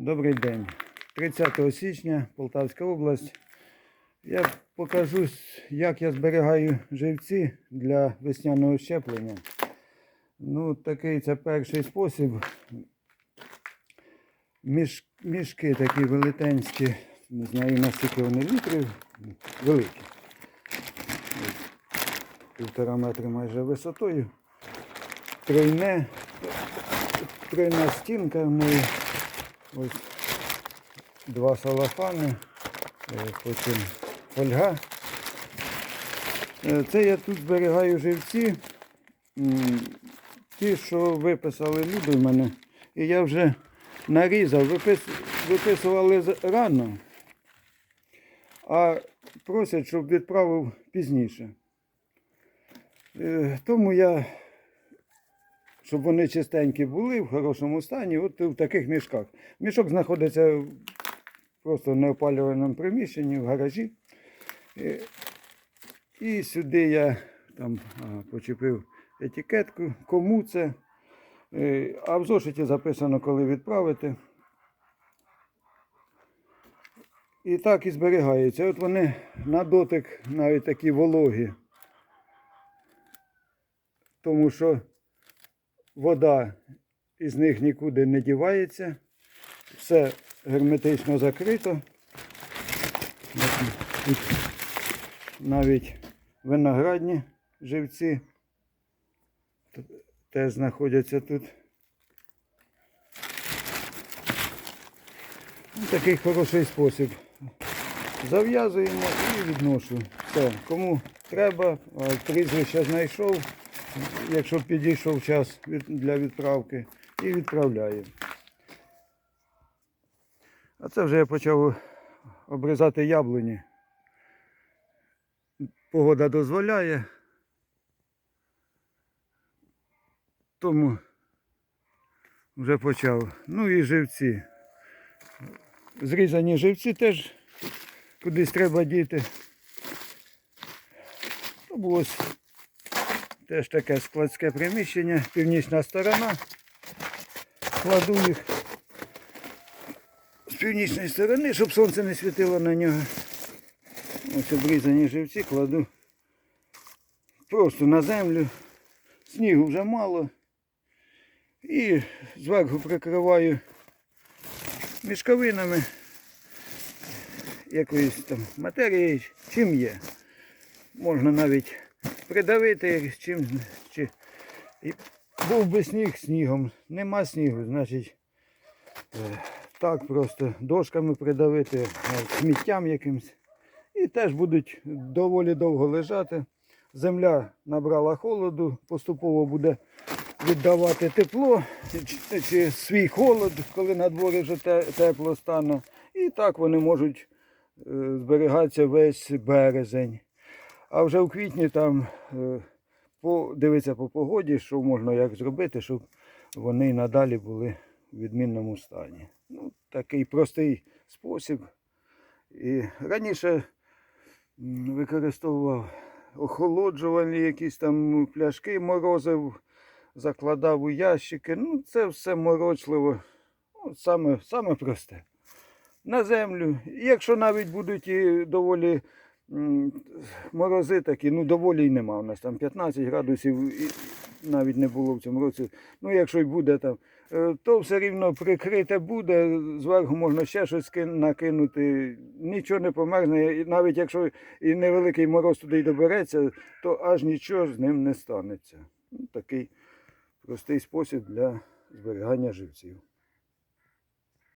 Добрий день. 30 січня, Полтавська область. Я покажу, як я зберігаю живці для весняного щеплення. Ну, такий це перший спосіб. Між, мішки такі велетенські, не знаю наскільки вони літрів, великі. Півтора метри майже висотою. Тройне, тройна стінка неї. Ось два салафани, е, потім фольга. Е, Це я тут зберігаю живці. Ті, що виписали люди в мене. І я вже нарізав, випис, виписували рано, а просять, щоб відправив пізніше. Е, Тому я, щоб вони чистенькі були, в хорошому стані, от в таких мішках. Мішок знаходиться просто в неопалюваному приміщенні, в гаражі. І, і сюди я там почепив етикетку, кому це. Е, А в зошиті записано, коли відправити. І так і зберігається. От вони на дотик навіть такі вологі. Тому що вода із них нікуди не дівається. Все герметично закрито. Тут навіть виноградні живці теж знаходяться тут. Ну, Такий хороший спосіб. Зав'язуємо і відношу. Все. Кому треба, прізвище знайшов, якщо підійшов час для відправки, і відправляємо. А це вже я почав обрізати яблуні. Погода дозволяє. Тому вже почав. Ну і живці. Зрізані живці теж кудись треба діти. То було с- теж таке складське приміщення, північна сторона. Кладу їх з північної сторони, щоб сонце не світило на нього. Ось обрізані живці кладу просто на землю. Снігу вже мало. І зверху прикриваю мішковинами якоюсь там матерією, чим є. Можна навіть придавити чим. Чи... І був би сніг снігом. Нема снігу, значить е, так просто дошками придавити, сміттям якимось. І теж будуть доволі довго лежати. Земля набрала холоду, поступово буде віддавати тепло чи, чи свій холод, коли на дворі вже те- тепло стане. І так вони можуть е, зберігатися весь березень. А вже в квітні там е, по, погоді, що можна як зробити, щоб вони надалі були в відмінному стані. Ну, такий простий спосіб. І раніше використовував охолоджувальні якісь там пляшки, морозив, закладав у ящики. Ну, це все морочливо. Ну, саме, саме просте. На землю. Якщо навіть будуть і доволі морози такі, ну доволі й нема. У нас там 15 градусів навіть не було в цьому році. Ну, якщо й буде там, е, то все рівно прикрите буде, зверху можна ще щось накинути, нічого не померзне. Навіть якщо і невеликий мороз туди й добереться, то аж нічого з ним не станеться. Ну, такий простий спосіб для зберігання живців.